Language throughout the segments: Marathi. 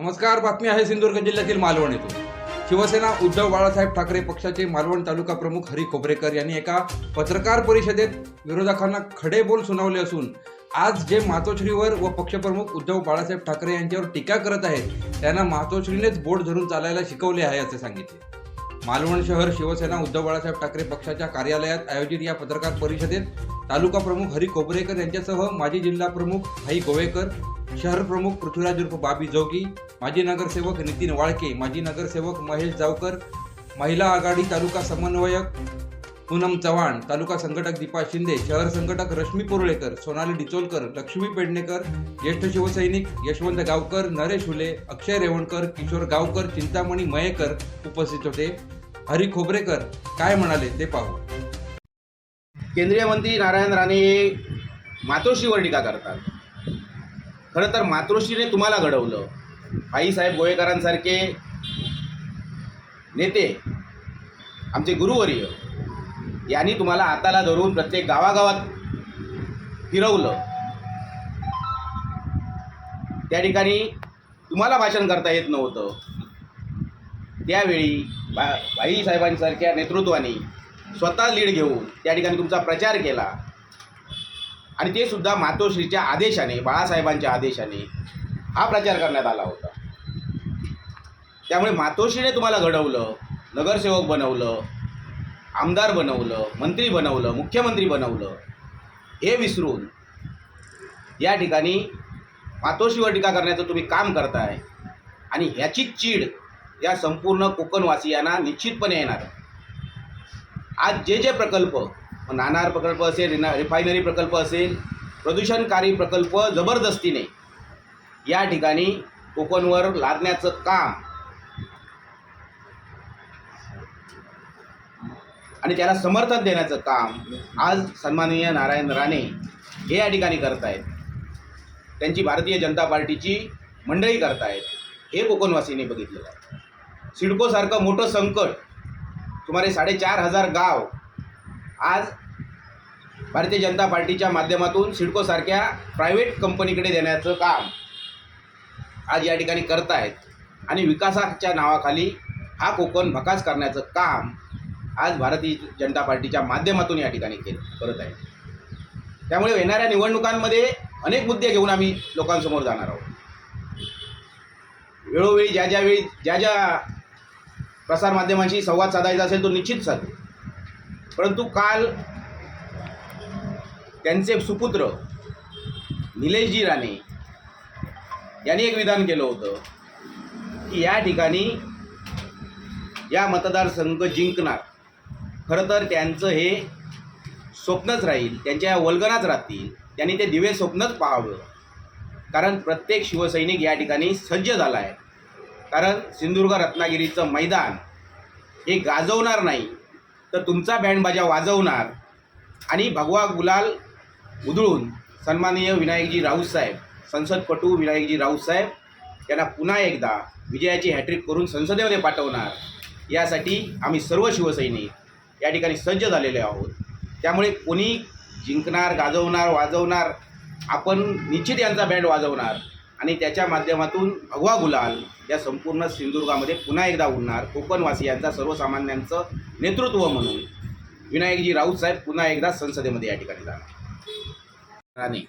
नमस्कार बातमी आहे सिंधुदुर्ग जिल्ह्यातील मालवण येथून शिवसेना उद्धव बाळासाहेब ठाकरे पक्षाचे मालवण तालुका प्रमुख हरी खोबरेकर यांनी एका पत्रकार परिषदेत विरोधकांना खडे बोल सुनावले असून आज जे मातोश्रीवर व पक्षप्रमुख उद्धव बाळासाहेब ठाकरे यांच्यावर टीका करत आहेत त्यांना मातोश्रीनेच बोट धरून चालायला शिकवले आहे असे सांगितले. मालवण शहर शिवसेना उद्धव बाळासाहेब ठाकरे पक्षाच्या कार्यालयात आयोजित या पत्रकार परिषदेत तालुका प्रमुख हरी खोबरेकर यांच्यासह माजी जिल्हा प्रमुख भाई गोवेकर शहर प्रमुख पृथ्वीराज उर्फ बाबी जोगी माजी नगरसेवक नितीन वाळके माजी नगरसेवक महेश जावकर महिला आघाडी तालुका समन्वयक पूनम चव्हाण तालुका संघटक दीपा शिंदे शहर संघटक रश्मी पुरळेकर सोनाली डिचोलकर लक्ष्मी पेडणेकर ज्येष्ठ शिवसैनिक यशवंत गावकर नरेश हुले अक्षय रेवणकर किशोर गावकर चिंतामणी मयेकर उपस्थित होते. हरी खोबरेकर काय म्हणाले ते पाहू. केंद्रीय मंत्री नारायण राणे हे मातोश्रीवर टीका करतात. खरं तर मातोश्रीने तुम्हाला घडवलं. आईसाहेब गोयेकरांसारखे नेते आमचे गुरुवर्य यांनी तुम्हाला हाताला धरून प्रत्येक गावागावात फिरवलं. त्या ठिकाणी तुम्हाला भाषण करता येत नव्हतं. त्यावेळी बा भाईसाहेबांसारख्या नेतृत्वाने स्वतः लीड घेऊन त्या ठिकाणी तुमचा प्रचार केला. आणि ते सुद्धा मातोश्रीच्या आदेशाने बाळासाहेबांच्या आदेशाने हा प्रचार करण्यात आला होता. त्यामुळे मातोश्रीने तुम्हाला घडवलं नगरसेवक बनवलं आमदार बनवलं मंत्री बनवलं मुख्यमंत्री बनवलं हे विसरून या ठिकाणी मातोश्रीवर टीका करण्याचं तुम्ही काम करताय आणि ह्याची चीड या संपूर्ण कोकणवासियांना निश्चितपणे येणार आज जे जे प्रकल्प नाणार प्रकल्प असेल रिना रिफायनरी प्रकल्प असेल प्रदूषणकारी प्रकल्प जबरदस्तीने या ठिकाणी कोकणवर लादण्याचं काम. आणि त्याला समर्थन देण्याचं काम आज सन्माननीय नारायण राणे हे या ठिकाणी करतायत. त्यांची भारतीय जनता पार्टीची मंडळी करतायत. हे कोकणवासींनी बघितलेलं आहे. सिडकोसारखं मोठं संकट सुमारे साडेचार हजार गाव आज भारतीय जनता पार्टीच्या माध्यमातून सिडकोसारख्या प्रायव्हेट कंपनीकडे देण्याचं काम आज या ठिकाणी करत आहेत आणि विकासाच्या नावाखाली हा कोकण भकास करण्याचं काम आज भारतीय जनता पार्टीच्या माध्यमातून या ठिकाणी केलं करत आहे त्यामुळे येणाऱ्या निवडणुकांमध्ये अनेक मुद्दे घेऊन आम्ही लोकांसमोर जाणार आहोत. वेळोवेळी ज्या ज्या वेळी ज्या ज्या प्रसारमाध्यमांशी संवाद साधायचा असेल तो निश्चित साधू. परंतु काल त्यांचे सुपुत्र निलेशजी राणे यांनी एक विधान केलं होतं की या ठिकाणी या मतदारसंघ जिंकणार. खरं तर त्यांचं हे स्वप्नच राहील त्यांच्या वल्गनाच राहतील त्यांनी ते दिवे स्वप्नच पाहावं. कारण प्रत्येक शिवसैनिक या ठिकाणी सज्ज झाला आहे. कारण सिंधुदुर्ग रत्नागिरीचं मैदान हे गाजवणार नाही. तर तुमचा बँड बाजा वाजवणार. आणि भगवा गुलाल उधळून सन्माननीय विनायकजी राऊतसाहेब संसदपटू विनायकजी राऊतसाहेब यांना पुन्हा एकदा विजयाची हॅट्रिक करून संसदेमध्ये पाठवणार. यासाठी आम्ही सर्व शिवसैनिक या ठिकाणी सज्ज झालेले आहोत. त्यामुळे कोणी जिंकणार गाजवणार वाजवणार आपण निश्चित यांचा बँड वाजवणार. आणि त्याच्या माध्यमातून भगवा गुलाल या संपूर्ण सिंधुदुर्गामध्ये पुन्हा एकदा उडणार कोकणवासियांचा सर्वसामान्यांचं नेतृत्व म्हणून. विनायकजी राऊत साहेब पुन्हा एकदा संसदेमध्ये या ठिकाणी जाणार. राणे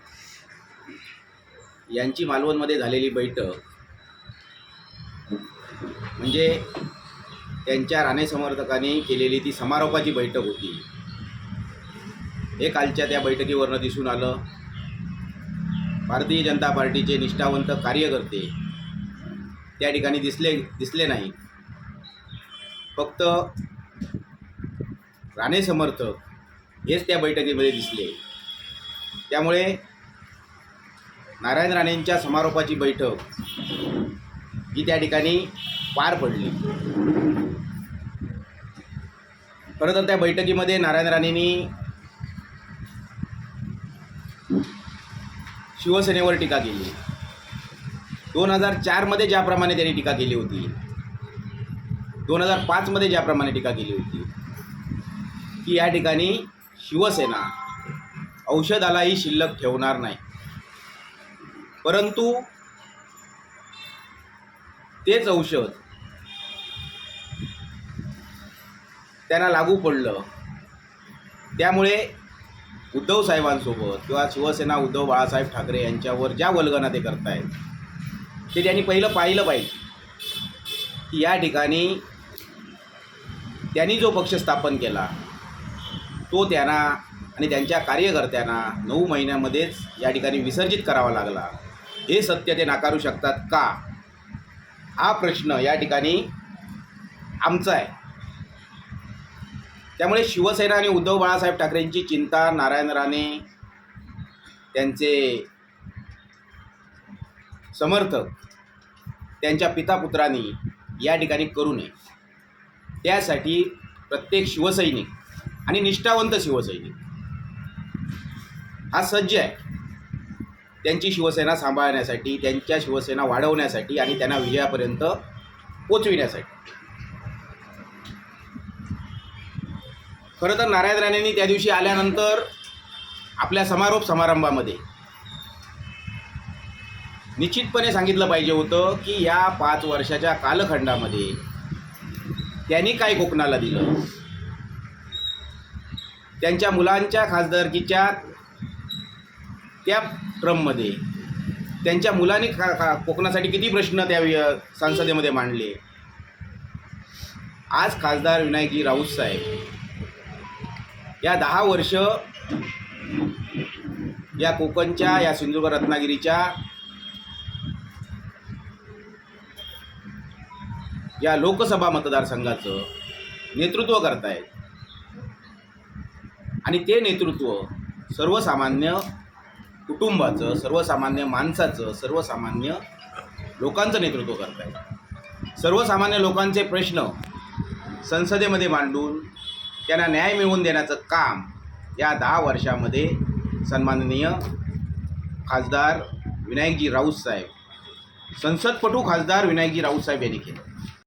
यांची मालवणमध्ये झालेली बैठक म्हणजे त्यांच्या राणे समर्थकांनी केलेली ती समारोपाची बैठक होती. हे कालच्या त्या बैठकीवरनं दिसून आलं. भारतीय जनता पार्टीचे निष्ठावंत कार्यकर्ते त्या ठिकाणी दिसले दिसले नाही. फक्त राणे समर्थक हेच त्या बैठकीमध्ये दिसले. त्यामुळे नारायण राणेंच्या समारोपाची बैठक ही त्या ठिकाणी पार पडली. खरं तर त्या बैठकीमध्ये नारायण राणेंनी शिवसेनेवर टीका केली. दोन हजार चारमध्ये ज्याप्रमाणे त्यांनी टीका केली होती दोन हजार पाचमध्ये ज्याप्रमाणे टीका केली होती की या ठिकाणी शिवसेना औषधालाही शिल्लक ठेवणार नाही. परंतु तेच औषध त्यांना लागू पडलं. त्यामुळे उद्धव साहेबांसोबत किंवा शिवसेना उद्धव बाळासाहेब ठाकरे यांच्यावर ज्या वल्गना ते करतायत ते त्यांनी पहिलं पाहिलं पाहिजे. की या ठिकाणी त्यांनी जो पक्ष स्थापन केला तो त्यांना आणि त्यांच्या कार्यकर्त्यांना नऊ महिन्यामध्येच या ठिकाणी विसर्जित करावा लागला. हे सत्य ते नाकारू शकतात का? हा प्रश्न या ठिकाणी आमचा आहे. त्यामुळे शिवसेना आणि उद्धव बाळासाहेब ठाकरेंची चिंता नारायण राणे त्यांचे समर्थक त्यांच्या पितापुत्रांनी या ठिकाणी करू नये. त्यासाठी प्रत्येक शिवसैनिक आणि निष्ठावंत शिवसैनिक हा सज्ज आहे. त्यांची शिवसेना सांभाळण्यासाठी त्यांच्या शिवसेना वाढवण्यासाठी आणि त्यांना विजयापर्यंत पोचविण्यासाठी. खरं तर नारायण राणेंनी त्या दिवशी आल्यानंतर आपल्या समारोप समारंभामध्ये निश्चितपणे सांगितलं पाहिजे होतं की या पाच वर्षाच्या कालखंडामध्ये त्यांनी काय कोकणाला दिलं? त्यांच्या मुलांच्या खासदारकीच्या त्या क्रममध्ये त्यांच्या मुलांनी का का कोकणासाठी किती प्रश्न त्या संसदेमध्ये मांडले? आज खासदार विनायकजी राऊत साहेब या दहा वर्ष या कोकणच्या या सिंधुदुर्ग रत्नागिरीच्या या लोकसभा मतदारसंघाचं नेतृत्व करतायत. आणि ते नेतृत्व सर्वसामान्य कुटुंबाचं सर्वसामान्य माणसाचं सर्वसामान्य लोकांचं नेतृत्व करतायत. सर्वसामान्य लोकांचे प्रश्न संसदेमध्ये मांडून त्यांना न्याय मिळवून देण्याचं काम या दहा वर्षामध्ये सन्माननीय खासदार विनायकजी राऊत साहेब संसदपटू खासदार विनायकजी राऊत साहेब यांनी केलं.